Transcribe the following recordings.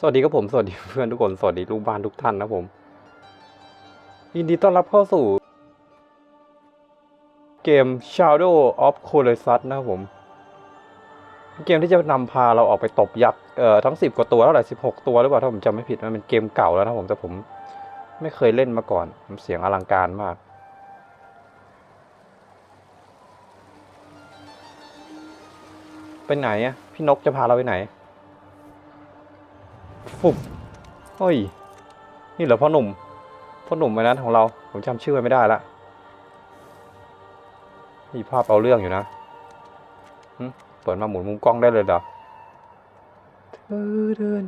สวัสดีครับผม สวัสดีเพื่อนทุกคน สวัสดีลูกบ้านทุกท่านนะผม ยินดีต้อนรับเข้าสู่ เกม Shadow of Colossus นะครับผม เกมที่จะนำพาเราออกไปตบยักษ์เอ่อทั้ง 10 กว่าตัวเท่าไหร่16 ตัวหรือเปล่า ถ้าผมจำไม่ผิดมันเป็นเกมเก่าแล้วนะผม แต่ผมไม่เคยเล่นมาก่อน มันเสียงอลังการมากไปไหนอะพี่นกจะพาเราไปไหน ฟุบเฮ้ย นี่เหรอพ่อหนุ่ม พ่อหนุ่มไว้นั้นของเรา ผมจำชื่อไว้ไม่ได้ละมีภาพเอาเรื่องอยู่นะเปิดมาหมุนมุมกล้องได้เลยเหรอเธอเดิน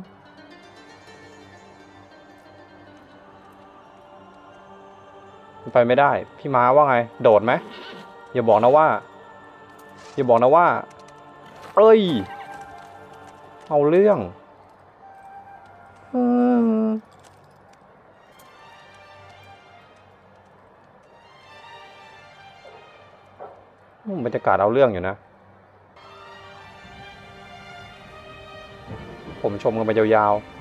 ไปไม่ได้ พี่ม้าว่าไง โดดไหมอย่าบอกนะว่า อย่าบอกนะว่า เอ้ย เอาเรื่อง รรยากาศเอาเรื่องอยู่นะ ผมชมกันไปยาวๆ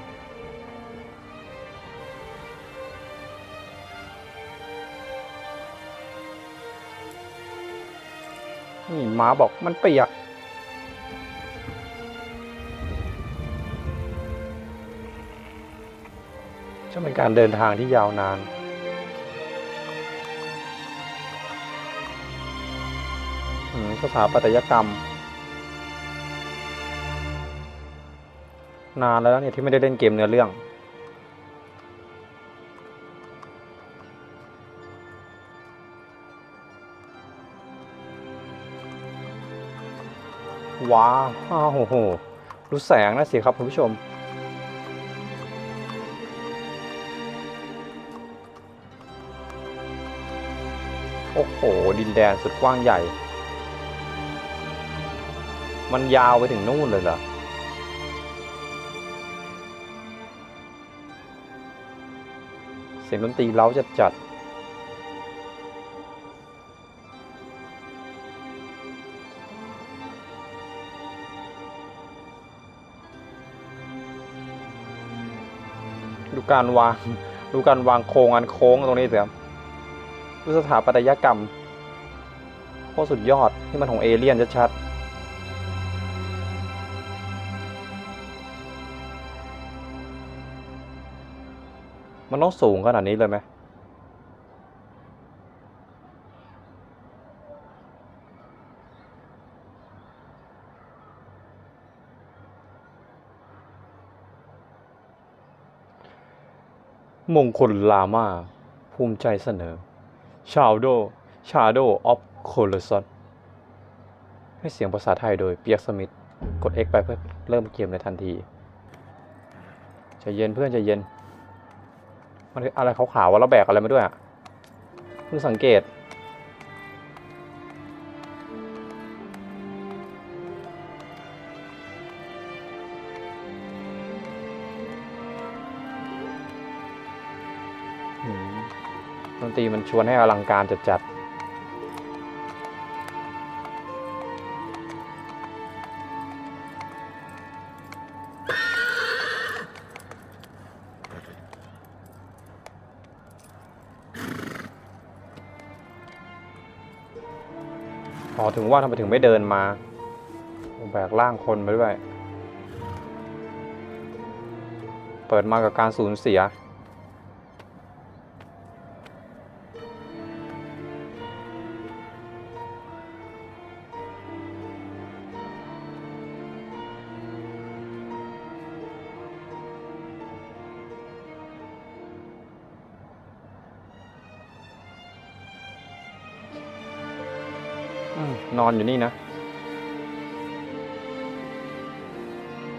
นี่หมาบอกมันเปียกจะเป็นการเดินทางที่ยาวนาน สถาปัตยกรรม นานแล้วเนี่ยที่ไม่ได้เล่นเกมเนื้อเรื่อง ว้าวอ้โหโหดูแสงนะสิครับคุณผู้ชมโอ้โห ดินแดนสุดกว้างใหญ่ มันยาวไปถึงนู่นเลยเหรอ เสียงดนตรีเล้าจัดจัดดูการวาง ดูการวางโครงอันโค้งตรงนี้เสียดูสถาปัตยกรรมโคตรสุดยอดนี่มันของเอเลี่ยนชัดๆ มันต้องสูงขนาดนี้เลยไหมมงคลลามาภูมิใจเสนอ Shadow Shadow of Colossus ให้เสียงภาษาไทยโดยเปียกสมิธ กด X ไปเพื่อเริ่มเกมในทันทีใจะเย็นเพื่อนใจะเย็น มันอะไรขาวๆว่าเราแบกอะไรมาด้วยอะเพิ่งสังเกต ดนตรีมันชวนให้อลังการจัดๆ ถึงว่าทำไมถึงไม่เดินมา แบกร่างคนมาด้วย เปิดมากับการสูญเสีย อนอนอยู่นี่นะ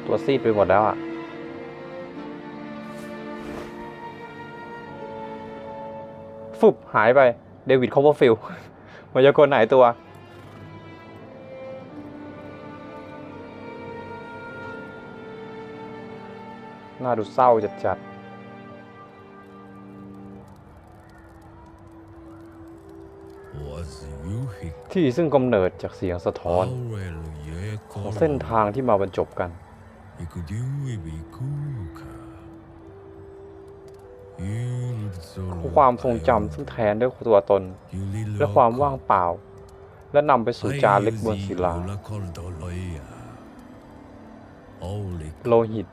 ตัวซีดไปหมดแล้วอะฟุบหายไป เดวิดคอ p เวอร์ฟิลมายากลหายตัว น่าดูเศร้าจัดๆ ที่ซึ่งกำเนิดจากเสียงสะท้อนของเส้นทางที่มาบรรจบกัน ความทรงจำซึ่งแทนด้วยตัวตน และความว่างเปล่า และนำไปสู่จารึกบนศิลา โลหิต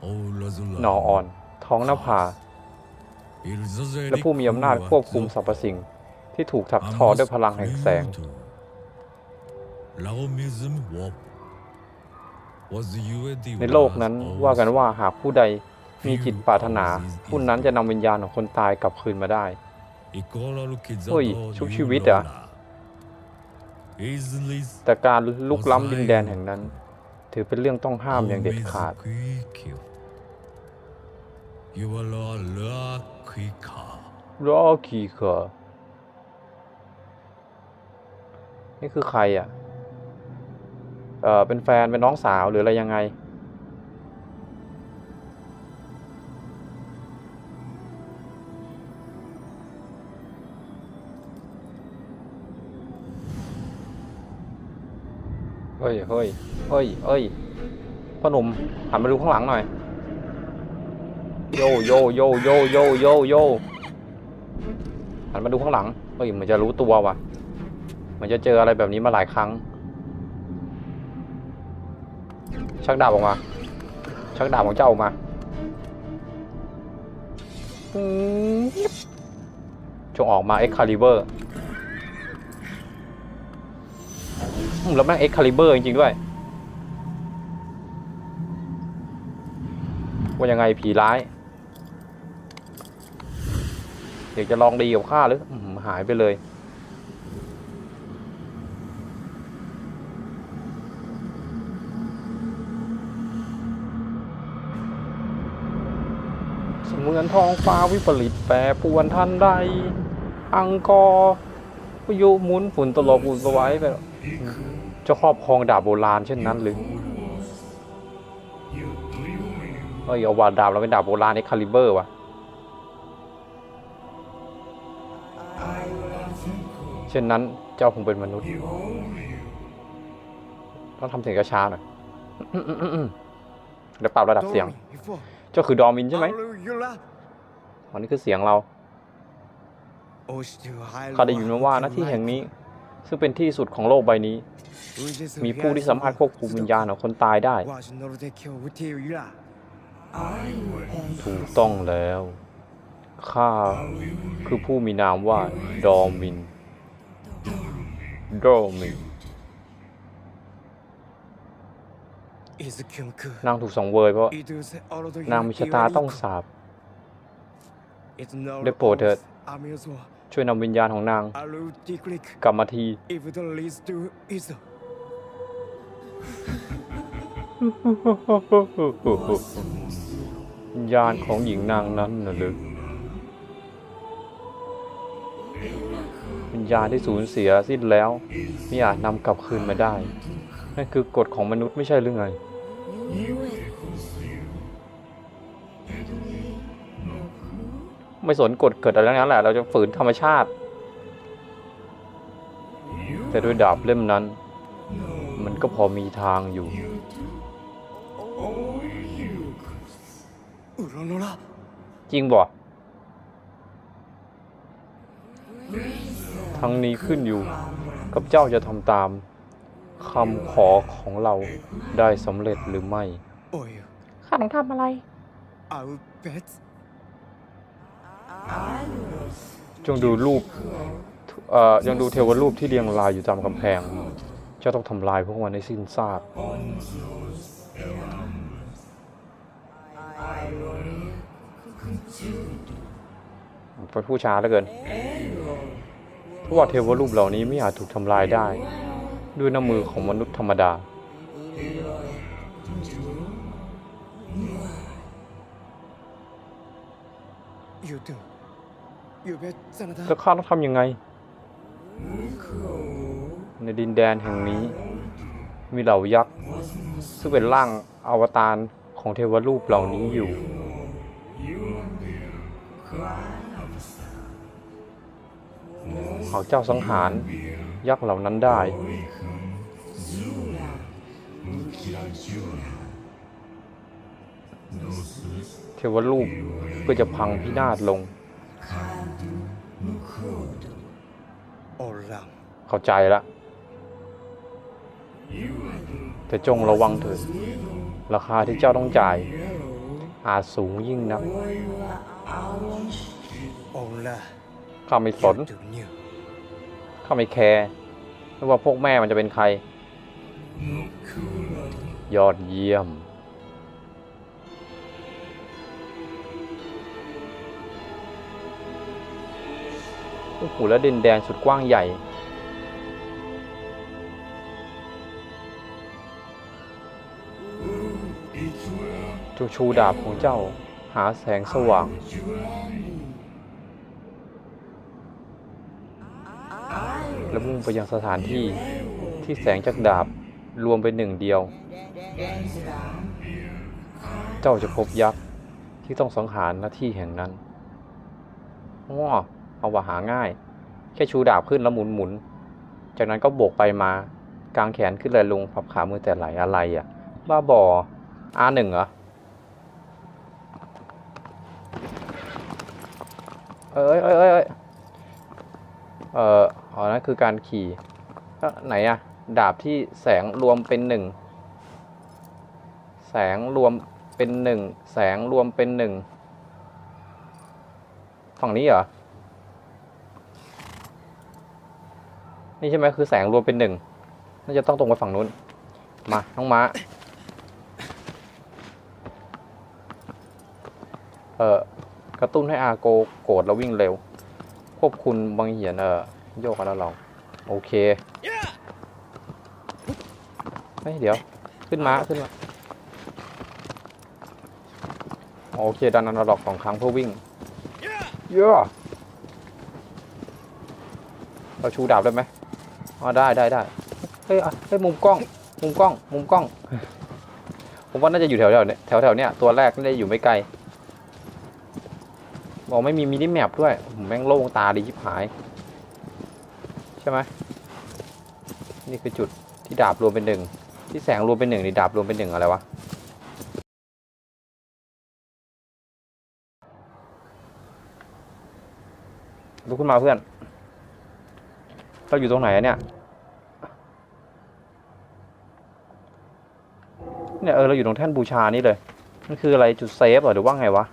นออ่อน ท้องหน้าผาและผู้มีอำนาจควบคุมสรรพสิ่ง ที่ถูกถักทอด้วยพลังแห่งแสง ในโลกนั้นว่ากันว่าหากผู้ใดมีจิตปรารถนา ผู้นั้นจะนำวิญญาณของคนตายกลับคืนมาได้เฮ้ยชุบชีวิตเหรอแต่การลุกล้ำดินแดนแห่งนั้น ถือเป็นเรื่องต้องห้ามอย่างเด็ดขาดรอคีเคอ นี่คือใครอะ เออเป็นแฟน เป็นน้องสาวหรืออะไรยังไง เฮ้ย เฮ้ย เฮ้ย เฮ้ยพ่อหนุ่มหันมาดูข้างหลังหน่อย โยโยโยโยโยโยโยหันมาดูข้างหลัง เฮ้ยเหมือนจะรู้ตัวว่ะ เหมือนจะเจออะไรแบบนี้มาหลายครั้ง ชักดาบออกมา ชักดาบของเจ้าออกมาจงออกมา Excalibur อืมแล้วแม่ง Excalibur จริงๆด้วย ว่ายังไงผีร้ายอยากจะลองดีกับข้าหรือหายไปเลย เสมือน ท้องฟ้าวิปริตแปรปวนทันใด อังกอร์พายุหมุนฝุ่นตลบอุ่นสวายไปแล้วจะครอบครองดาบโบราณเช่นนั้นหรือเอ้ยเอาว่าดาบเราเป็นดาบโบราณในคาลิเบอร์ว่ะเช่นนั้นเจ้าคงเป็นมนุษย์ ต้องทำเสียงกระช้าหน่อยอื้ออื้ออื้ออื้อเดี๋ยวปรับระดับเสียง เจ้าคือดอมินใช่ไหม อันนี้คือเสียงเราข้าได้ยินมาว่าหน้าที่แห่งนี้ ซึ่งเป็นที่สุดของโลกใบนี้ มีผู้ที่สามารถควบคุมวิญญาณของคนตายได้ ถูกต้องแล้ว ข้าคือผู้มีนามว่า ดอมิน ดอมินนางถูกสังเวยเพราะ นางมีชะตาต้องสาบ ได้โปรดเถิดช่วยนำวิญญาณของนาง กลับมาที วิญญาณของหญิงนางนั้นน่ะหรือวิญญาณที่สูญเสียสิ้นแล้วไม่อาจนำกลับคืนมาได้ นั่นคือกฎของมนุษย์ไม่ใช่หรือไง ไม่สนกฎเกิดอะไรทั้งนั้นแหละเราจะฝืนธรรมชาติ แต่ด้วยดาบเล่มนั้น มันก็พอมีทางอยู่จริงบ่ทั้งนี้ขึ้นอยู่กับเจ้าจะทำตามคำขอของเราได้สำเร็จหรือไม่ ข้าต้องทำอะไร จงดูรูปเอ่อยังดูเทวรูปที่เรียงรายอยู่ตามกำแพงเจ้าต้องทำลายพวกมันให้สิ้นซากเป็นผู้ช้าเหลือเกิน เพราะว่าเทวรูปเหล่านี้ไม่อาจถูกทำลายได้ ด้วยน้ำมือของมนุษย์ธรรมดา แล้วข้าต้องทำยังไง ในดินแดนแห่งนี้ มีเหล่ายักษ์ ซึ่งเป็นร่างอวตารของเทวรูปเหล่านี้อยู่หากเจ้าสังหารยักษ์เหล่านั้นได้ เทวรูปก็จะพังพินาศลง เข้าใจละแต่จงระวังเถิดราคาที่เจ้าต้องจ่าย อาจสูงยิ่งนักโอลาข้าไม่สนถึงเนี่ยข้าไม่แคร์ไม่ว่าพวกแม่มันจะเป็นใคร ยอดเยี่ยม โอ้โหแล้วดินแดนสุดกว้างใหญ่จงชูดาบของเจ้าหาแสงสว่าง และมุ่งไปยังสถานที่ที่แสงจากดาบรวมเป็นหนึ่งเดียว เจ้าจะพบยักษ์ที่ต้องสังหารหน้าที่แห่งนั้นง้อ เอาว่าหาง่าย แค่ชูดาบขึ้นแล้วหมุนหมุน จากนั้นก็โบกไปมากางแขนขึ้นเลยลงพับขามือแต่ไหลอะไรอะ่ะ บ้าบออาหนึ่งเหรอ เอ้ยเอ้ยเอ้ยเออออ๋อนั่นคือการขี่แล้วไหนอะดาบที่แสงรวมเป็นหนึ่งแสงรวมเป็นหนึ่งแสงรวมเป็นหนึ่งฝั่งนี้เหรอ นี่ใช่ไหมคือแสงรวมเป็นหนึ่งน่าจะต้องตรงไปฝั่งนู้น มาน้องม้า เอ่อกระตุ้นให้อาโกโกรธแล้ววิ่งเร็ว ควบคุมบางเหียนเอ่อโยกกันแล้วเราโอเคเฮ้ยเดี๋ยว ขึ้นมาขึ้นมาโอเคดันอนาล็อกสองครั้งเพื่อวิ่งเยอะเราชูดาบได้ไหม อ๋อได้ได้ได้เฮ้ยเฮ้ยมุมกล้อง มุมกล้อง มุมกล้อง ผมว่าน่าจะอยู่แถวแถวเนี้ยแถวแถวเนี้ยตัวแรกน่าจะอยู่ไม่ไกลบอกไม่มีมินิแมปด้วยผมแม่งโล่งตาดีชิบหาย ใช่ไหมนี่คือจุดที่ดาบรวมเป็นหนึ่งที่แสงรวมเป็นหนึ่งนี่ดาบรวมเป็นหนึ่งอะไรวะลุกขึ้นมาเพื่อน เราอยู่ตรงไหนเนี่ย เนี่ยเออเราอยู่ตรงแท่นบูชานี่เลยมันคืออะไรจุดเซฟเหรอหรือว่าไงวะ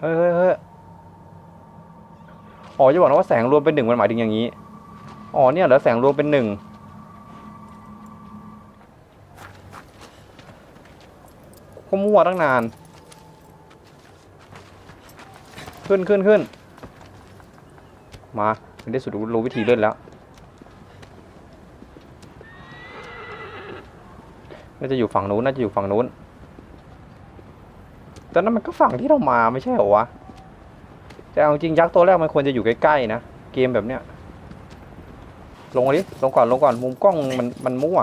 เฮ้ยเฮ้ยเฮ้ยอ๋อจะบอกนะว่าแสงรวมเป็นหนึ่งมันหมายถึงอย่างนี้ อ๋อเนี่ยเหรอแสงรวมเป็นหนึ่งก็มั่วตั้งนาน ขึ้นขึ้นขึ้นมาไม่ได้สุดรู้วิธีเล่นแล้วน่าจะอยู่ฝั่งนู้นน่าจะอยู่ฝั่งนู้นแต่นั้นมันก็ฝั่งที่เรามาไม่ใช่เหรอวะแต่เอาจริงยักษ์ตัวแรกมันควรจะอยู่ใกล้ๆนะเกมแบบเนี้ยลงมาดิลงก่อนลงก่อนมุมกล้องมันมันมั่ว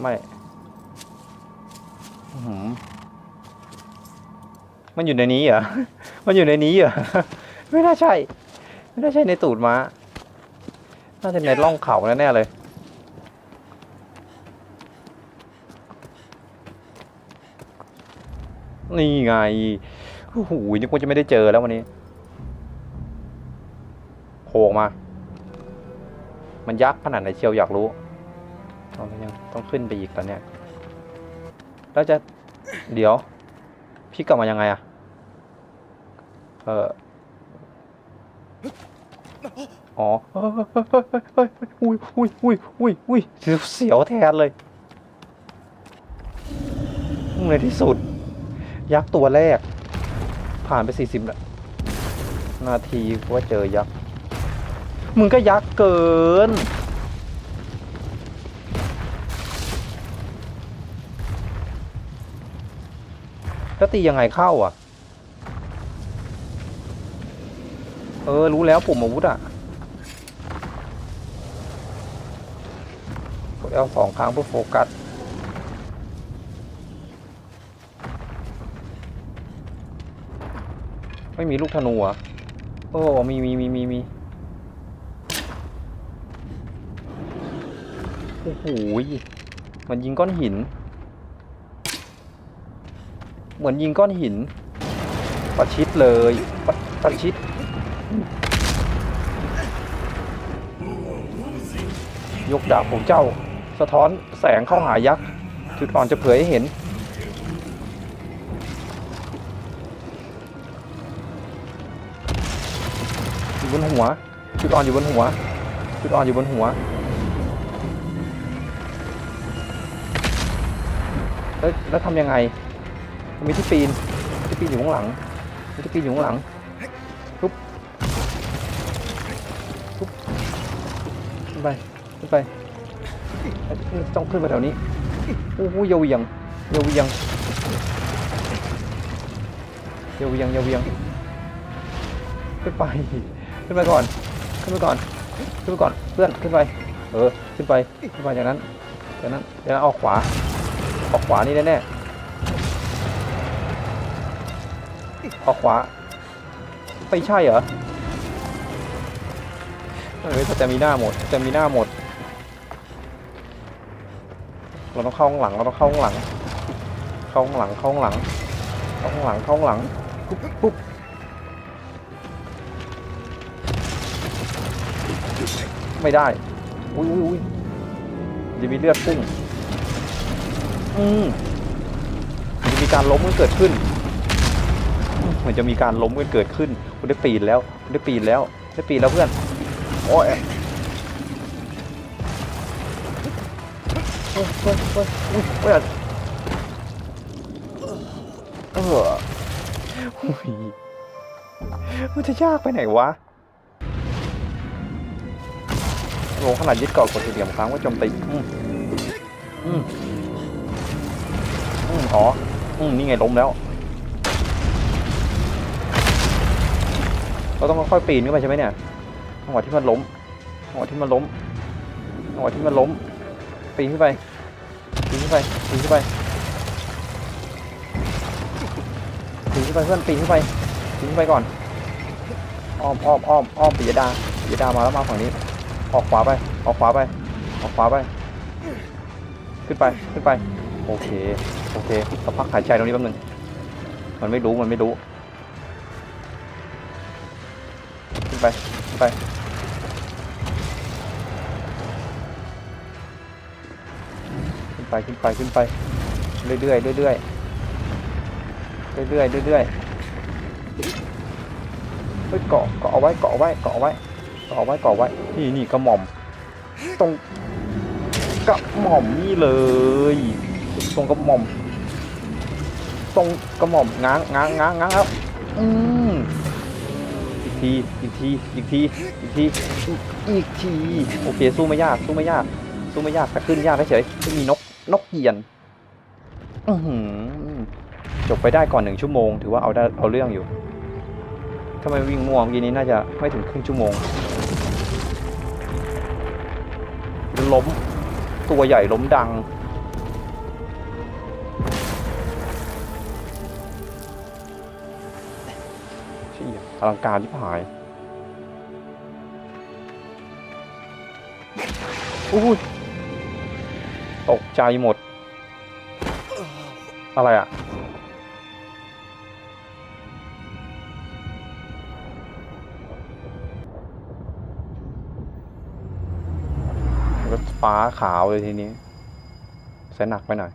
ไม่อื้อหือ มันอยู่ในนี้เหรอ มันอยู่ในนี้เหรอ ไม่น่าใช่ ไม่น่าใช่ในตูดม้า น่าจะในร่องเขาแน่ๆเลย นี่ไง โอ้โหนึกว่าจะไม่ได้เจอแล้ววันนี้โผล่ออกมา มันยักษ์ขนาดไหนเชียวอยากรู้เอาแล้วยังต้องขึ้นไปอีกตอนเนี้ยแล้วจะ เดี๋ยว พี่กลับมายังไงอะเอออ๋อเฮ้ยเฮ้ยเฮ้ยเฮ้ยอุ้ยอุ้ยอุ้ยอุ้ยอุ้ยเสียวแทนเลยในที่สุด ยักษ์ตัวแรก ผ่านไปสี่สิบนาทีว่าเจอยักษ์ มึงก็ยักษ์เกิน ตียังไงเข้าอะ เออ รู้แล้วปุ่มอาวุธอะ กด L สองครั้งเพื่อโฟกัส ไม่มีลูกธนูอะโอ้ มีมีมีมีมีโอ้โหมันยิงก้อนหิน เหมือนยิงก้อนหิน ประชิดเลยปประชิด ยกดาบของเจ้า สะท้อนแสงเข้าหายักษ์ จุดอ่อนจะเผยให้เห็น อยู่บนหัว จุดอ่อนอยู่บนหัว จุดอ่อนอยู่บนหัวแล้วแล้วทำยังไง มีที่ปีนที่ปีนอยู่ข้างหลังมีที่ปีนอยู่ข้างหลังปุ๊บปุ๊บขึ้นไปขึ้นไปเอ้ยต้องขึ้นไปแถวนี้โอ้โหอยาเหวียงอยาเหวียงอยาเหวียงอยาเหวียงขึ้นไปขึ้นไปก่อนขึ้นไปก่อนขึ้นไปก่อนเพื่อนขึ้นไป เออขึ้นไปขึ้นไปจากนั้นจากนั้นจากนั้นออกขวาออกขวานี่แน่ๆ ออกขวาไม่ใช่เหรอเออสเตมิน่าหมดสเตมิน่าหมด เราต้องเข้าข้างหลัง เราต้องเข้าข้างหลัง เข้าข้างหลัง เข้าข้างหลัง เข้าข้างหลัง เข้าข้างหลัง ปุ๊บปุ๊บไม่ได้ อุ้ยอุ้ยอุ้ยจะมีเลือดพุ่งอืมจะมีการล้มกันเกิดขึ้น มมันจะมีการล้มกันเกิดขึ้นคุณได้ปีนแล้วคุณได้ปีนแล้วได้ปีนแล้วเพื่อนโอ้ยโอ้ยโอ้ยโอ้ยโอ้ยเอออุ้ยมันจะยากไปไหนวะโลขนาดยึดเกาะกดสี่เหลี่ยมครั้งว่าโจมตีอืมอืมอืมอ๋ออืมนี่ไงล้มแล้ว เราต้องค่อยๆปีนขึ้นไปใช่ไหมเนี่ยจังหวะที่มันล้มจังหวะที่มันล้มจังหวะที่มันล้ม ปีนขึ้นไปปีนขึ้นไปปีนขึ้นไปปีนขึ้นไปเพื่อนปีนขึ้นไปปีนขึ้นไปก่อนอ้อมอ้อมอ้อมอ้อมปิยดาปิยดามาแล้วมาฝั่งนี้ ออกขวาไป ออกขวาไป ออกขวาไป ขึ้นไปขึ้นไป โอเค โอเคเราพักหายใจตรงนี้แป๊บนึงมันไม่รู้มันไม่รู้ ไปขึ้นไปขึ้นไปขึ้นไปขึ้นไปเรื่อยๆเรื่อยๆเรื่อยๆเรื่อยๆเฮ้ยเกาะเกาะเอาไว้เกาะเอาไว้เกาะเอาไว้เกาะเอาไว้เกาะไว้นี่นี่กระหม่อมตรงกระหม่อมนี่เลยตรงกระหม่อมตรงกระหม่อมง้างง้างง้างง้างแล้วอืม ทีอีกทีอีกทีอีกทีอีกทีโอเคสู้ไม่ยากสู้ไม่ยากสู้ไม่ยากแต่ขึ้นยากเฉยไม่มีนกนกเหยียนอือหือจบไปได้ก่อนหนึ่งชั่วโมง ถือว่าเอาได้เอาเรื่องอยู่ถ้าไม่วิ่งม่วงเมื่อกี้นี้น่าจะไม่ถึงครึ่งชั่วโมงล้มตัวใหญ่ล้มดัง ชี่ยอลังการที่ผายอุ้ยตกใจหมด อะไรอะ รถฟ้าขาวเลยทีนี้ใส่หนักไปหน่อย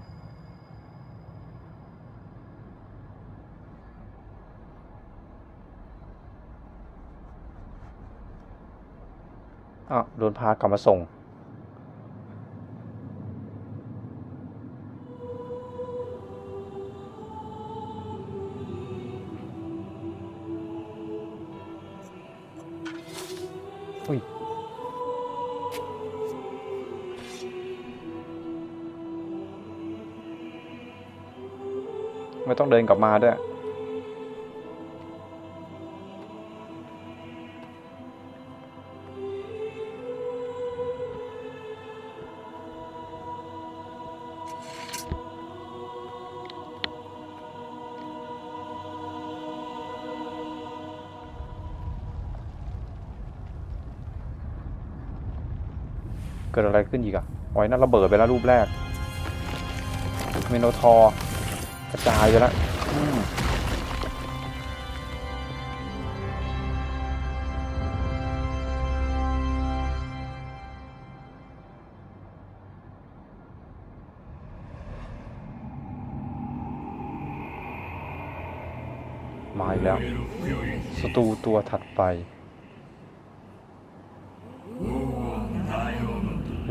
อะโดนพากลับมาส่ง อุ้ย ไม่ต้องเดินกลับมาด้วย เกิดอะไรขึ้นอีกอะอ๋อยนั่นระเบิดไปแล้วรูปแรกเมโนทอร์กระจายไปแล้วอืมมาอีกแล้วศัตรูตัวถัดไป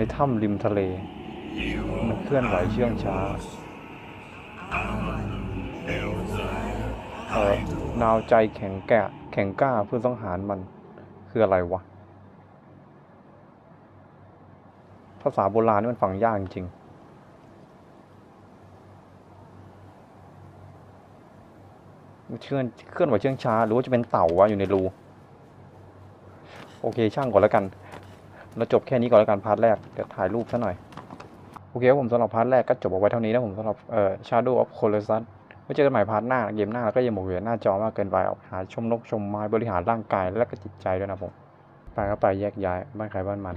ในถ้ำริมทะเล มันเคลื่อนไหวเชื่องช้าเออนาวใจแข็งแกร่แข็งกล้าเพื่อสังหารมันคืออะไรวะ ภาษาโบราณนี่มันฟังยากจริงเคลื่อนเคลื่อนไหวเชื่องช้า หรือว่าจะเป็นเต่าวะอยู่ในรู โอเคช่างก่อนแล้วกัน เราจบแค่นี้ก่อนแล้วกันพาร์ทแรกเดี๋ยวถ่ายรูปซะหน่อย โอเคครับผมสำหรับพาร์ทแรกก็จบเอาไว้เท่านี้นะผมสำหรับเอ่อ Shadow of Colossus ไว้เจอกันใหม่พาร์ทหน้าเกมหน้าแล้วก็อย่าหมกอยู่หน้าจอมากเกินไปออกหาชมนกชมไม้บริหารร่างกายและก็จิตใจด้วยนะผมไปก็ไปแยกย้ายบ้านใครบ้านมัน